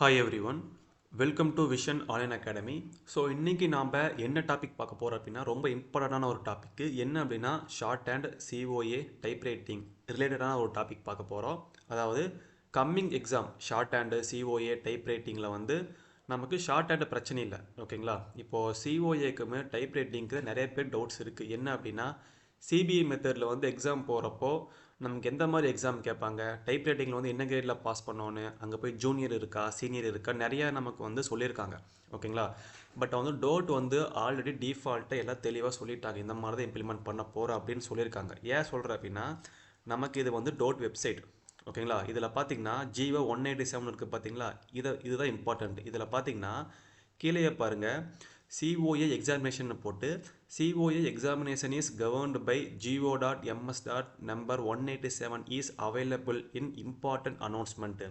Hi everyone welcome to Vision Online Academy so இன்றைக்கி நாம் என்ன டாபிக் பார்க்க போகிறோம் அப்படின்னா ரொம்ப இம்பார்ட்டண்டான ஒரு டாபிக்கு என்ன அப்படின்னா short and COA type writing ரிலேட்டடான ஒரு டாபிக் பார்க்க போகிறோம் அதாவது coming exam shorthand COA type ரைட்டிங்கில் வந்து நமக்கு ஷார்ட் அண்ட் பிரச்சனை இல்லை. ஓகேங்களா இப்போது சிஓஏக்குமே டைப் ரைட்டிங்க்கு நிறைய பேர் டவுட்ஸ் இருக்குது என்ன அப்படின்னா சிபிஐ மெத்தடில் வந்து எக்ஸாம் போகிறப்போ நமக்கு எந்த மாதிரி எக்ஸாம் கேட்பாங்க? டைப் ரைட்டிங்கில் வந்து என்ன கிரேடில் பாஸ் பண்ணோன்னு அங்கே போய் ஜூனியர் இருக்கா சீனியர் இருக்கா நிறையா நமக்கு வந்து சொல்லியிருக்காங்க. ஓகேங்களா? பட் வந்து டோட் வந்து ஆல்ரெடி டிஃபால்ட்டாக எல்லாம் தெளிவாக சொல்லிட்டாங்க. இந்த மாதிரி தான் இம்ப்ளிமெண்ட் பண்ண போகிறோம் அப்படின்னு சொல்லியிருக்காங்க. ஏன் சொல்கிறேன் அப்படின்னா நமக்கு இது வந்து டோட் வெப்சைட் ஓகேங்களா? இதில் பார்த்தீங்கன்னா ஜிஓ ஒன் எயிட்டி செவன் இருக்குது பார்த்தீங்களா இதை இதுதான் இம்பார்ட்டண்ட் இதில் பார்த்தீங்கன்னா கீழே பாருங்கள் சிஓஏ எக்ஸாமினேஷன் போட்டு COA examination is governed by GO dot MS dot number one eighty seven is available in important announcement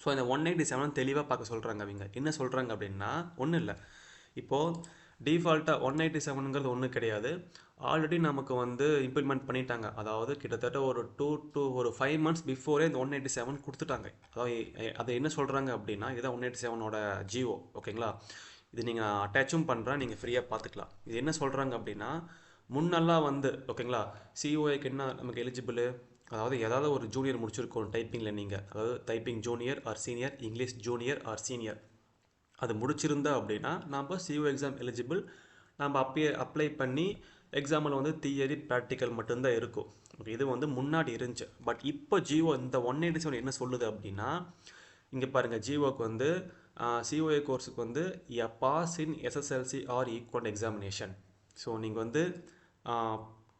so இந்த ஒன் எயிட்டி செவன் தெளிவாக பார்க்க சொல்கிறாங்க அவங்க என்ன சொல்கிறாங்க அப்படின்னா ஒன்றும் இல்லை. இப்போது டிஃபால்ட்டாக ஒன் எயிட்டி செவனுங்கிறது ஒன்றும் கிடையாது. ஆல்ரெடி நமக்கு வந்து இம்ப்ளிமெண்ட் பண்ணிட்டாங்க. அதாவது கிட்டத்தட்ட ஒரு டூ டூ ஒரு ஃபைவ் மந்த்ஸ் பிஃபோரே இந்த ஒன் எயிட்டி செவன் கொடுத்துட்டாங்க. அதாவது அதை என்ன சொல்கிறாங்க அப்படின்னா இதான் ஒன் எயிட்டி செவனோட ஜிஓ ஓகேங்களா இது நீங்கள் அட்டாச்சும் பண்ணுறேன் நீங்கள் ஃப்ரீயாக பார்த்துக்கலாம் இது என்ன சொல்கிறாங்க அப்படின்னா முன்னெல்லாம் வந்து ஓகேங்களா சிஓஏக்கு என்ன நமக்கு எலிஜிபிள் அதாவது ஏதாவது ஒரு ஜூனியர் முடிச்சிருக்கோம் டைப்பிங்கில் நீங்கள் அதாவது typing junior or senior English junior or senior அது முடிச்சிருந்தா அப்படின்னா நம்ம சிஓ எக்ஸாம் எலிஜிபிள் நம்ம அப்பயே அப்ளை பண்ணி எக்ஸாமில் வந்து தியரி ப்ராக்டிக்கல் மட்டும்தான் இருக்கும். இது வந்து முன்னாடி இருந்துச்சு. பட் இப்போ ஜியோ இந்த ஒன் எயிட்டி செவன் என்ன சொல்லுது அப்படின்னா இங்கே பாருங்கள் ஜியோக்கு வந்து சிஓஏ கோர்ஸுக்கு வந்து a pass in SSLC or equal examination so நீங்கள் வந்து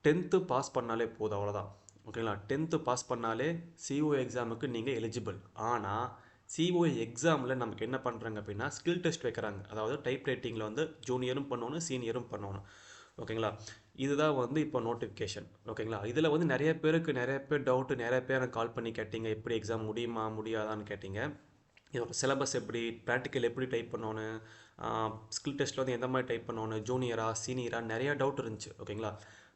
டென்த்து பாஸ் பண்ணாலே போதும் அவ்வளோதான் ஓகேங்களா டென்த்து பாஸ் பண்ணாலே சிஓஏ எக்ஸாமுக்கு நீங்கள் எலிஜிபிள் ஆனால் சிஓஏ எக்ஸாமில் நமக்கு என்ன பண்ணுறாங்க அப்படின்னா ஸ்கில் டெஸ்ட் வைக்கிறாங்க. அதாவது டைப் ரைட்டிங்கில் வந்து ஜூனியரும் பண்ணணும் சீனியரும் பண்ணணும். ஓகேங்களா இதுதான் வந்து இப்போ நோட்டிஃபிகேஷன் ஓகேங்களா இதில் வந்து நிறைய பேருக்கு நிறைய பேர் டவுட்டு நிறைய பேர் கால் பண்ணி கேட்டீங்க எப்படி எக்ஸாம் முடியுமா முடியாதான்னு கேட்டீங்க. இதோட சிலபஸ் எப்படி ப்ராக்டிக்கல் எப்படி டைப் பண்ணணும் ஸ்கில் டெஸ்ட்டில் வந்து எந்த மாதிரி டைப் பண்ணணும் ஜூனியரா சீனியரா நிறையா டவுட் இருந்துச்சு ஓகேங்களா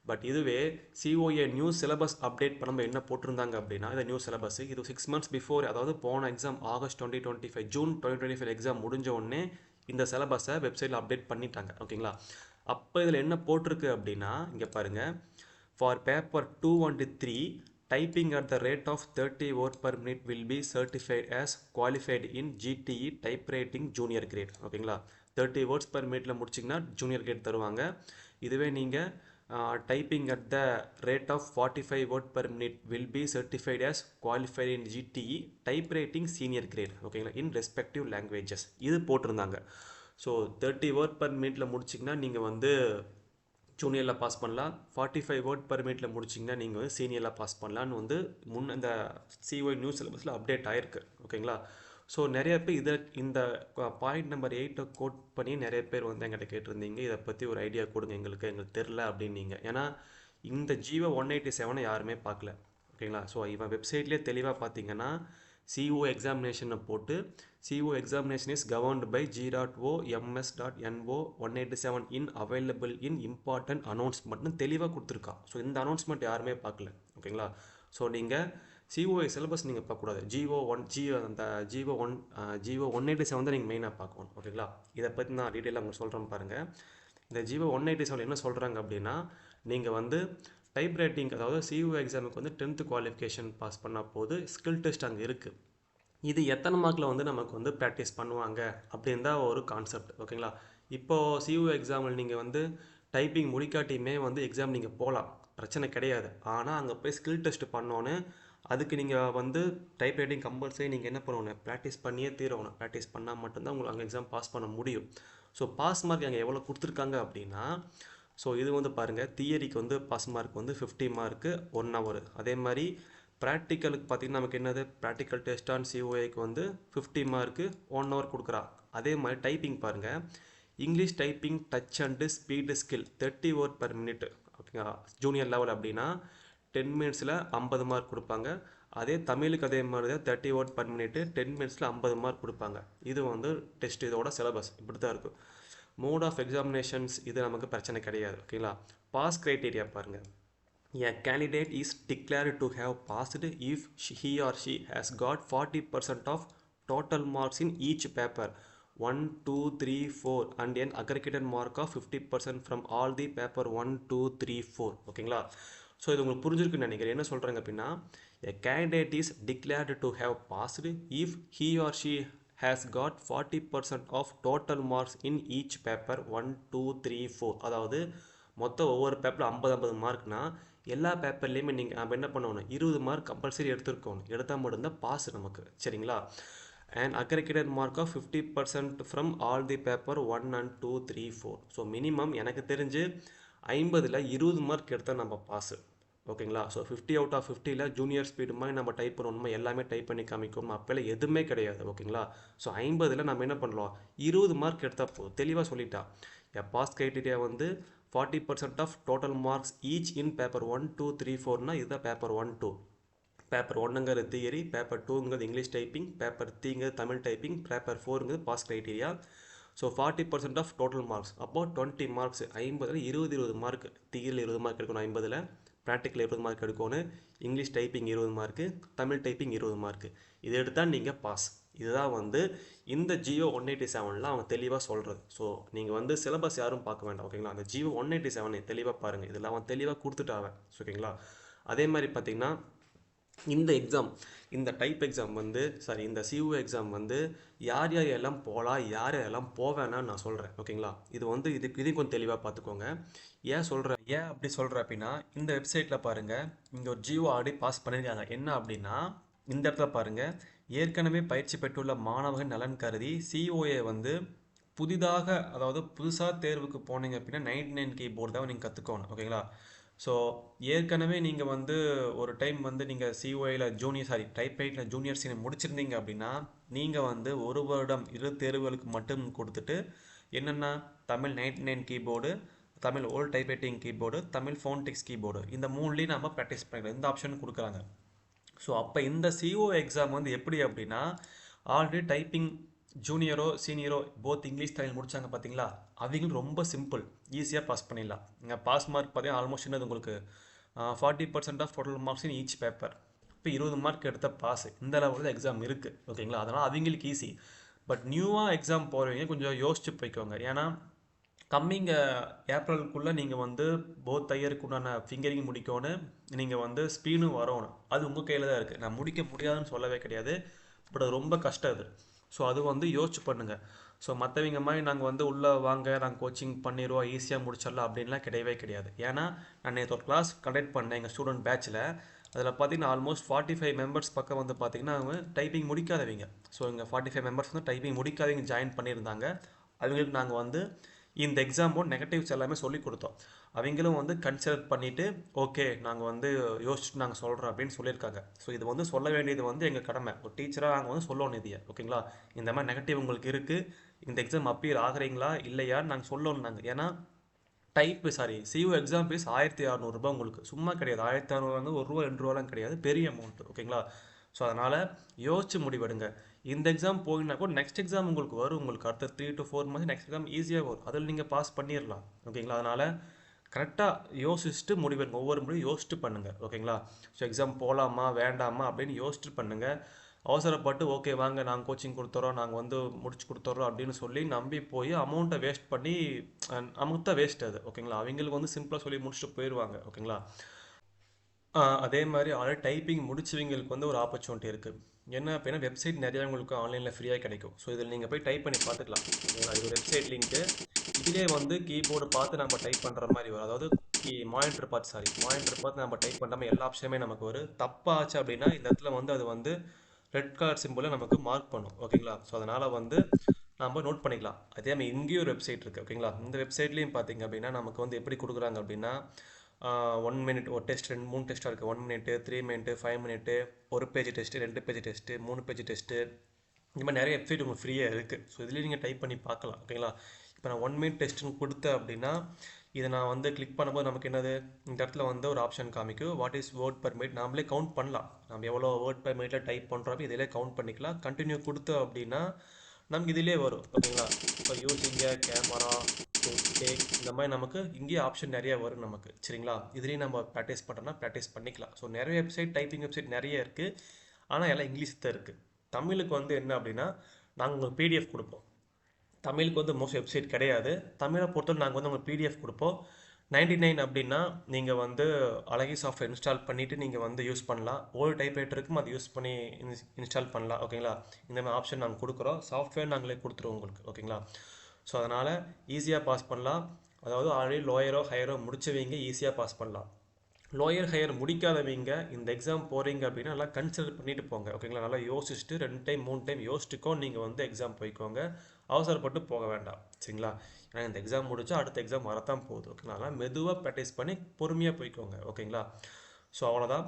பட் இதுவே சிஓஏ நியூ சிலபஸ் அப்டேட் பண்ணும்போது என்ன போட்டிருந்தாங்க அப்படின்னா இந்த நியூ சிலபஸ் இது சிக்ஸ் மந்த்ஸ் பிஃபோர் அதாவது போன exam August twenty twenty five June twenty twenty five exam முடிஞ்ச உடனே இந்த சிலபஸை வெப்சைட்டில் அப்டேட் பண்ணிட்டாங்க ஓகேங்களா அப்போ இதில் என்ன போட்டிருக்கு அப்படின்னா இங்கே பாருங்கள் for paper two and three typing at the rate of thirty 30 per minute will be be certified as in GTE type writing junior grade ஓகேங்களா தேர்ட்டி வேர்ட்ஸ் பர் மினிட்டில் முடிச்சிங்கன்னா ஜூனியர் கிரேட் தருவாங்க இதுவே நீங்கள் typing at the rate of forty five word per minute will be certified as qualified in GTE type writing senior grade ஓகேங்களா in respective languages இது போட்டிருந்தாங்க so thirty word per மினிட்ல முடிச்சிங்கன்னா நீங்கள் வந்து ஜூனியரில் பாஸ் பண்ணலாம். ஃபார்ட்டி ஃபைவ் வேர்ட் பர்மிட்டில் முடிச்சிங்கன்னா நீங்கள் வந்து சீனியரில் பாஸ் பண்ணலான்னு வந்து முன் இந்த சிஒய் நியூஸ் சிலபஸில் அப்டேட் ஆயிருக்கு. ஓகேங்களா? ஸோ நிறைய பேர் இதை இந்த பாயிண்ட் நம்பர் எயிட்டை கோட் பண்ணி நிறைய பேர் வந்து எங்கிட்ட கேட்டிருந்தீங்க. இதை பற்றி ஒரு ஐடியா கொடுங்க. எங்களுக்கு எங்களுக்கு தெரில அப்படின்னீங்க ஏன்னா இந்த ஜீவோ ஒன் எயிட்டி செவனை யாருமே பார்க்கல. ஓகேங்களா? ஸோ இவன் வெப்சைட்லேயே தெளிவாக பார்த்தீங்கன்னா சிஓ எக்ஸாமினேஷனை போட்டு CO examination is governed by G dot O MS dot NO one eighty seven in available in important அனௌன்ஸ்மெண்ட்னு தெளிவாக கொடுத்துருக்கா. ஸோ இந்த அனௌன்ஸ்மெண்ட் யாருமே பார்க்கல. ஓகேங்களா? ஸோ நீங்கள் சிஓ சிலபஸ் நீங்கள் பார்க்கக்கூடாது ஜிஓ ஒன் ஜிஓ அந்த GO one GO one eighty seven தான் நீங்கள் மெயினாக பார்க்கணும். ஓகேங்களா? இதை பற்றி நான் டீட்டெயிலாக உங்களுக்கு சொல்கிறேன் பாருங்கள் இந்த ஜிஓ ஒன் எயிட்டி செவன் என்ன சொல்கிறாங்க அப்படின்னா நீங்கள் வந்து டைப் ரைட்டிங் அதாவது சியூ எக்ஸாமுக்கு வந்து டென்த்து குவாலிஃபிகேஷன் பாஸ் பண்ணால் போது ஸ்கில் டெஸ்ட் அங்கே இருக்குது இது எத்தனை மார்க்கில் வந்து நமக்கு வந்து ப்ராக்டிஸ் பண்ணுவாங்க அப்படின்னு தான் ஒரு கான்செப்ட் ஓகேங்களா இப்போது சியூ எக்ஸாமில் நீங்கள் வந்து டைப்பிங் முடிக்காட்டியுமே வந்து எக்ஸாம் நீங்கள் போகலாம் பிரச்சனை கிடையாது. ஆனால் அங்கே போய் ஸ்கில் டெஸ்ட் பண்ணோன்னு அதுக்கு நீங்கள் வந்து டைப் ரைட்டிங் கம்பல்சரி நீங்கள் என்ன பண்ணணும்? ப்ராக்டிஸ் பண்ணியே தீரணும். ப்ராக்டிஸ் பண்ணால் மட்டும்தான் உங்களுக்கு அங்கே எக்ஸாம் பாஸ் பண்ண முடியும். ஸோ பாஸ் மார்க் அங்கே எவ்வளோ கொடுத்துருக்காங்க அப்படின்னா ஸோ இது வந்து பாருங்கள் தியரிக்கு வந்து பாஸ் மார்க் வந்து ஃபிஃப்டி மார்க்கு ஒன் ஹவர் அதே மாதிரி ப்ராக்டிக்கலுக்கு பார்த்தீங்கன்னா நமக்கு என்னது? ப்ராக்டிக்கல் டெஸ்ட் ஆன் சிஓஏக்கு வந்து ஃபிஃப்டி மார்க்கு ஒன் ஹவர் கொடுக்குறா. அதே மாதிரி டைப்பிங் பாருங்கள் English typing touch and speed skill thirty word per minute ஓகேங்களா? ஜூனியர் லெவல் அப்படின்னா டென் மினிட்ஸில் ஐம்பது மார்க் கொடுப்பாங்க. அதே தமிழுக்கு அதே மாதிரி தான் thirty word per minute ten மினிட்ஸில் ஐம்பது மார்க் கொடுப்பாங்க. இது வந்து டெஸ்ட் இதோட சிலபஸ் இப்படி தான் இருக்கும். மோட் ஆஃப் எக்ஸாமினேஷன்ஸ் இது நமக்கு பிரச்சனை கிடையாது ஓகேங்களா பாஸ் க்ரைட்டீரியா பாருங்கள் A candidate is declared to have passed if he or she has got forty percent of total marks in each paper one two three four and N aggregated mark of fifty percent from all the paper one two three four ஓகேங்களா so இது உங்களுக்கு புரிஞ்சிருக்குன்னு நினைக்கிறேன் என்ன சொல்கிறாங்க அப்படின்னா a candidate is declared to have passed if he or she has got forty percent of total marks in each paper one two three four அதாவது மொத்தம் ஒவ்வொரு பேப்பரில் ஐம்பது ஐம்பது மார்க்னா எல்லா பேப்பர்லேயுமே நீங்கள் நம்ம என்ன பண்ணணும்? இருபது மார்க் கம்பல்சரி எடுத்துருக்கணும். எடுத்தால் மட்டும்தான் பாஸ் நமக்கு. சரிங்களா? And aggregated mark of fifty percent from all the paper one and two three four so minimum எனக்கு தெரிஞ்சு ஐம்பதில் இருபது மார்க் எடுத்தால் நம்ம பாஸு ஓகேங்களா? ஸோ ஃபிஃப்டி அவுட் ஆஃப் ஃபிஃப்டியில் ஜூனியர் ஸ்பீடு மாதிரி நம்ம டைப் பண்ணணுமா எல்லாமே டைப் பண்ணி காமிக்கணும் அப்போல்லாம் எதுவுமே கிடையாது ஓகேங்களா? ஸோ ஐம்பதில் நம்ம என்ன பண்ணலாம்? இருபது மார்க் எடுத்தால் போதும். தெளிவாக சொல்லிட்டா. என் பாஸ் க்ரைட்டீரியா வந்து forty percent of total marks each in paper one two three ஃபோர்னால் இதுதான் பேப்பர் ஒன் டூ பேப்பர் ஒன்றுங்கிறது தியரி பேப்பர் டூங்கிறது இங்கிலீஷ் டைப்பிங் பேப்பர் த்ரீங்கிறது Tamil typing paper ஃபோருங்கிறது pass criteria so forty percent of total marks அப்போது twenty marks ஐம்பதில் இருபது இருபது mark தியரியில் இருபது mark எடுக்கணும் ஐம்பதில். ப்ராக்டிக்கல் இருபது மார்க் எடுக்கணும் இங்கிலீஷ் டைப்பிங் இருபது மார்க்கு தமிழ் டைப்பிங் இருபது மார்க்கு இது எடுத்தால் நீங்கள் பாஸ் இதுதான் வந்து இந்த ஜியோ ஒன் எயிட்டி செவனில் அவங்க தெளிவாக சொல்கிறது ஸோ நீங்கள் வந்து சிலபஸ் யாரும் பார்க்க வேண்டாம் ஓகேங்களா அந்த ஜியோ ஒன் எயிட்டி செவனை தெளிவாக பாருங்கள் இதில் அவன் தெளிவாக கொடுத்துட்டாவன் ஓகேங்களா அதே மாதிரி பார்த்தீங்கன்னா இந்த எக்ஸாம் இந்த டைப் எக்ஸாம் வந்து சாரி இந்த சியூ எக்ஸாம் வந்து யார் யார் எல்லாம் போகலாம் யார் யாரெல்லாம் போவேனான்னு நான் சொல்கிறேன் ஓகேங்களா இது வந்து இதுக்கு இதையும் கொஞ்சம் தெளிவாக பார்த்துக்கோங்க ஏன் சொல்கிறேன் ஏன் அப்படி சொல்கிறேன் அப்படின்னா இந்த வெப்சைட்டில் பாருங்கள் இங்கே ஒரு ஜியோ ஆடி பாஸ் பண்ணியிருக்காங்க என்ன அப்படின்னா இந்த இடத்துல பாருங்கள் ஏற்கனவே பயிற்சி பெற்றுள்ள மாணவர்கள் நலன் கருதி சிஓஏ வந்து புதிதாக அதாவது புதுசாக தேர்வுக்கு போனீங்க அப்படின்னா நைன்டி நைன் கீபோர்டு தான் நீங்கள் கற்றுக்கோணும் ஓகேங்களா ஸோ ஏற்கனவே நீங்கள் வந்து ஒரு டைம் வந்து நீங்கள் சிஓயில் ஜூனியர் சாரி டைப் ரைட்டில் ஜூனியர் சீனியர் முடிச்சிருந்தீங்க அப்படின்னா நீங்கள் வந்து ஒரு வருடம் இரு தேர்வுகளுக்கு மட்டும் கொடுத்துட்டு என்னென்னா Tamil ninety nine keyboard Tamil old type writing keyboard Tamil phonetic keyboard இந்த மூணுலேயும் நம்ம ப்ராக்டிஸ் பண்ணிக்கலாம் இந்த ஆப்ஷன் கொடுக்குறாங்க. ஸோ அப்போ இந்த சிஓ எக்ஸாம் வந்து எப்படி அப்படின்னா ஆல்ரெடி டைப்பிங் ஜூனியரோ சீனியரோ போத் இங்கிலீஷ் தமிழ் முடித்தாங்க பார்த்தீங்களா அவங்களும் ரொம்ப சிம்பிள் ஈஸியாக பாஸ் பண்ணிடலாம். இங்கே பாஸ் மார்க் பார்த்தீங்கன்னா ஆல்மோஸ்ட் என்னது உங்களுக்கு forty percent of total marks in each paper இப்போ இருபது மார்க் எடுத்த பாஸ் இந்த லெவலில் தான் எக்ஸாம் இருக்குது ஓகேங்களா? அதனால் அவங்களுக்கு ஈஸி பட் நியூவாக எக்ஸாம் போகிறவங்க கொஞ்சம் யோசிச்சு போய்க்கோங்க. ஏன்னா கம்மிங் ஏப்ரலுக்குள்ளே நீங்கள் வந்து போத் தையருக்கு உண்டான ஃபிங்கரிங் முடிக்கணும் நீங்கள் வந்து ஸ்பீனும் வரணும். அது உங்கள் கையில் தான் இருக்குது நான் முடிக்க முடியாதுன்னு சொல்லவே கிடையாது. பட் அது ரொம்ப கஷ்டம் அது. ஸோ அது வந்து யோசிச்சு பண்ணுங்கள் ஸோ மற்றவங்க மாதிரி நாங்கள் வந்து உள்ளே வாங்க நாங்கள் கோச்சிங் பண்ணிடுவோம் ஈஸியாக முடிச்சிடலாம் அப்படின்லாம் கிடையவே கிடையாது. ஏன்னா நான் நேற்று ஒரு கிளாஸ் கண்டக்ட் பண்ணேன் எங்கள் ஸ்டூடெண்ட் பேட்சில் அதில் பார்த்தீங்கன்னா ஆல்மோஸ்ட் ஃபார்ட்டி ஃபைவ் மெம்பர்ஸ் பக்கம் வந்து பார்த்தீங்கன்னா அவங்க டைப்பிங் முடிக்காதவங்க. ஸோ இங்கே ஃபார்ட்டி ஃபைவ் மெம்பர்ஸ் வந்து டைப்பிங் முடிக்காதவங்க ஜாயின் பண்ணியிருந்தாங்க. அவங்களுக்கு நாங்கள் வந்து இந்த எக்ஸாமோட நெகட்டிவ்ஸ் எல்லாமே சொல்லி கொடுத்தோம். அவங்களும் வந்து கன்சிடர் பண்ணிவிட்டு ஓகே நாங்கள் வந்து யோசிச்சுட்டு நாங்கள் சொல்கிறோம் அப்படின்னு சொல்லியிருக்காங்க. ஸோ இது வந்து சொல்ல வேண்டியது வந்து எங்கள் கடமை. ஒரு டீச்சராக நாங்கள் வந்து சொல்லணும் இதையே ஓகேங்களா இந்த மாதிரி நெகட்டிவ் உங்களுக்கு இருக்குது இந்த எக்ஸாம் அப்பியர் ஆகுறீங்களா? இல்லையான்னு நாங்கள் சொல்லணும் நாங்கள் ஏன்னா type sorry CO exam fees ஆயிரத்தி அறநூறுபா உங்களுக்கு. சும்மா கிடையாது. ஆயிரத்தி அறநூறு வந்து ஒரு ரூபா ரெண்டு ரூபாலாம் கிடையாது. பெரிய அமௌண்ட் ஓகேங்களா ஸோ அதனால் யோசிச்சு முடிவெடுங்க. இந்த எக்ஸாம் போயினா கூட நெக்ஸ்ட் எக்ஸாம் உங்களுக்கு வரும். உங்களுக்கு அடுத்த three to four months next exam ஈஸியாக வரும். அதில் நீங்கள் பாஸ் பண்ணிடலாம் ஓகேங்களா அதனால் கரெக்டாக யோசிச்சுட்டு முடிவெடுங்க. ஒவ்வொரு முறையும் யோசிச்சுட்டு பண்ணுங்கள் ஓகேங்களா ஸோ எக்ஸாம் போகலாமா வேண்டாமா அப்படின்னு யோசிச்சுட்டு பண்ணுங்கள் அவசரப்பட்டு ஓகே வாங்க நாங்கள் கோச்சிங் கொடுத்துறோம் நாங்கள் வந்து முடிச்சு கொடுத்துட்றோம் அப்படின்னு சொல்லி நம்பி போய் அமௌண்ட்டை வேஸ்ட் பண்ணி நமக்கு தான் வேஸ்ட் அது ஓகேங்களா? அவங்களுக்கு வந்து சிம்பிளாக சொல்லி முடிச்சுட்டு போயிடுவாங்க ஓகேங்களா? அதே மாதிரி ஆல்ரெடி டைப்பிங் முடிச்சவங்களுக்கு வந்து ஒரு ஆப்பர்ச்சுனிட்டி இருக்குது என்ன அப்படின்னா வெப்சைட் நிறையா உங்களுக்கு ஆன்லைனில் ஃப்ரீயாக கிடைக்கும். ஸோ இதில் நீங்கள் போய் டைப் பண்ணி பார்த்துக்கலாம். அது இது வெப்சைட் லிங்க்கு இதிலே வந்து கீபோர்டு பார்த்து நம்ம டைப் பண்ணுற மாதிரி வரும். அதாவது கீ மானிட்டர் பார்த்து சாரி மானிட்டர் பார்த்து நம்ம டைப் பண்ணாமல் எல்லா ஆப்ஷனுமே நமக்கு வரும். தப்பாச்சு அப்படின்னா இந்த இடத்துல வந்து அது வந்து ரெட் கலர் சிம்பிளை நமக்கு மார்க் பண்ணும் ஓகேங்களா? ஸோ அதனால் வந்து நம்ம நோட் பண்ணிக்கலாம். அதே மாதிரி இங்கேயும் ஒரு வெப்சைட் இருக்குது ஓகேங்களா? இந்த வெப்சைட்லேயும் பார்த்தீங்க அப்படின்னா நமக்கு வந்து எப்படி கொடுக்குறாங்க அப்படின்னா ஒன் மினிட் ஒரு டெஸ்ட் ரெண்டு மூணு டெஸ்ட்டாக இருக்குது one minute three minute five minute ஒரு பேஜ் டெஸ்ட்டு ரெண்டு பேஜ் டெஸ்ட்டு மூணு பேஜ் டெஸ்ட்டு இந்த மாதிரி நிறைய வெப்சைட் உங்களுக்கு ஃப்ரீயாக இருக்குது ஸோ இதுலேயே நீங்கள் டைப் பண்ணி பார்க்கலாம் ஓகேங்களா? இப்போ நான் ஒன் மினிட் டெஸ்ட்டுன்னு கொடுத்தேன் அப்படின்னா இதை நான் வந்து கிளிக் பண்ணும்போது நமக்கு என்னது? இந்த இடத்துல வந்து ஒரு ஆப்ஷன் காமிக்கும் what is word per minute நாமளே கவுண்ட் பண்ணலாம். நம்ம எவ்வளோ வேர்ட் பர் மினிட்ல டைப் பண்ணுறோம் இதிலே கவுண்ட் பண்ணிக்கலாம். கண்டினியூ கொடுத்தோம் அப்படின்னா நமக்கு இதிலே வரும். ஓகேங்களா இப்போ யூஸிங்க கேமரா டேக் இந்த மாதிரி நமக்கு இங்கேயே ஆப்ஷன் நிறைய வரும் நமக்கு. சரிங்களா? இதுலேயும் நம்ம ப்ராக்டிஸ் பண்ணுறோம்னா ப்ராக்டிஸ் பண்ணிக்கலாம். ஸோ நிறைய வெப்சைட் டைப்பிங் வெப்சைட் நிறைய இருக்குது ஆனால் எல்லாம் இங்கிலீஷ் தான் இருக்குது தமிழுக்கு வந்து என்ன அப்படின்னா நாங்கள் உங்களுக்கு பிடிஎஃப் கொடுப்போம். தமிழுக்கு வந்து மோஸ்ட் வெப்சைட் கிடையாது. தமிழை பொறுத்தவரை நாங்கள் வந்து உங்களுக்கு பிடிஎஃப் கொடுப்போம். நைன்டி நைன் அப்படின்னா நீங்கள் வந்து அழகி சாஃப்ட்வேர் இன்ஸ்டால் பண்ணிவிட்டு நீங்கள் வந்து யூஸ் பண்ணலாம். ஓல்டு டைப்ரைட்டருக்கும் அதை யூஸ் பண்ணி இன்ஸ்டால் பண்ணலாம். ஓகேங்களா இந்த மாதிரி ஆப்ஷன் நாங்கள் கொடுக்குறோம். சாஃப்ட்வேர் நாங்களே கொடுத்துருவோம் உங்களுக்கு. ஓகேங்களா ஸோ அதனால் ஈஸியாக பாஸ் பண்ணலாம். அதாவது ஆல்ரெடி லோயரோ ஹையரோ முடிச்சவங்க ஈஸியாக பாஸ் பண்ணலாம். லோயர் ஹையர் முடிக்காதவங்க இந்த எக்ஸாம் போகிறீங்க அப்படின்னா நல்லா கன்சிடர் பண்ணிட்டு போங்க. ஓகேங்களா நல்லா யோசிச்சுட்டு ரெண்டு டைம் மூணு டைம் யோசிச்சுக்கோ நீங்கள் வந்து எக்ஸாம் போய்க்கோங்க. அவசரப்பட்டு போக வேண்டாம். சரிங்களா? ஏன்னா இந்த எக்ஸாம் முடிச்சா அடுத்த எக்ஸாம் வரத்தான் போகுது. ஓகேங்களா அதனால் மெதுவாக ப்ராக்டிஸ் பண்ணி பொறுமையாக போய்க்கோங்க. ஓகேங்களா ஸோ அவ்வளோதான்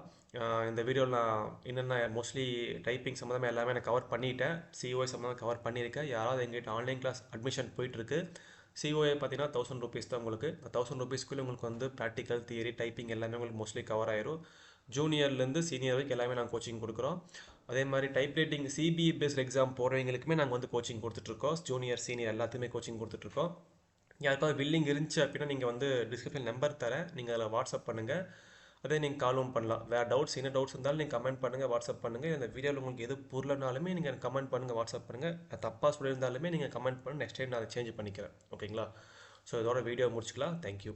இந்த வீடியோவில் நான் என்னென்ன மோஸ்ட்லி டைப்பிங் சம்மந்தமாக எல்லாமே நான் கவர் பண்ணிட்டேன். சிஓஐ சம்மந்தமாக கவர் பண்ணியிருக்கேன். யாராவது எங்கிட்ட ஆன்லைன் கிளாஸ் அட்மிஷன் போயிட்டுருக்கு சிஓஏ பார்த்தீங்கன்னா தௌசண்ட் ருபீஸ் தான் உங்களுக்கு. தௌசண்ட் ருபீஸ்க்குள்ளே உங்களுக்கு வந்து ப்ராக்டிக்கல் தியரி டைப்பிங் எல்லாமே உங்களுக்கு மோஸ்ட்லி கவர் ஆயிரும். ஜூனியர்லேருந்து சீனியர் வரைக்கும் எல்லாமே நாங்கள் கோச்சிங் கொடுக்குறோம். அதே மாதிரி type writing CBE based exam போகிறவங்களுக்குமே நாங்கள் வந்து கோச்சிங் கொடுத்துட்ருக்கோம். ஜூனியர் சீனியர் எல்லாத்துக்குமே கோச்சிங் கொடுத்துட்ருக்கோம். யாருக்காவது வில்லிங் இருந்துச்சு அப்படின்னா நீங்கள் வந்து டிஸ்கிரிப்ஷன் நம்பர் தரேன். நீங்கள் அதில் வாட்ஸ்அப் பண்ணுங்கள் அதே நீங்கள் காலும் பண்ணலாம். வேறு டவுட்ஸ் என்ன டவுட்ஸ் இருந்தாலும் நீங்கள் கமெண்ட் பண்ணுங்கள் வாட்ஸ்அப் பண்ணுங்கள் இந்த வீடியோவில் உங்களுக்கு எது புரியலனாலுமே நீங்கள் கமெண்ட் பண்ணுங்கள் வாட்ஸ்அப் பண்ணுங்கள் நான் தப்பாக சொல்லியிருந்தாலுமே நீங்கள் கமெண்ட் பண்ணி நெக்ஸ்ட் டைம் நான் அதை சேஞ்ச் பண்ணிக்கிறேன். ஓகேங்களா ஸோ இதோட வீடியோ முடிச்சுக்கலாம். தேங்க்யூ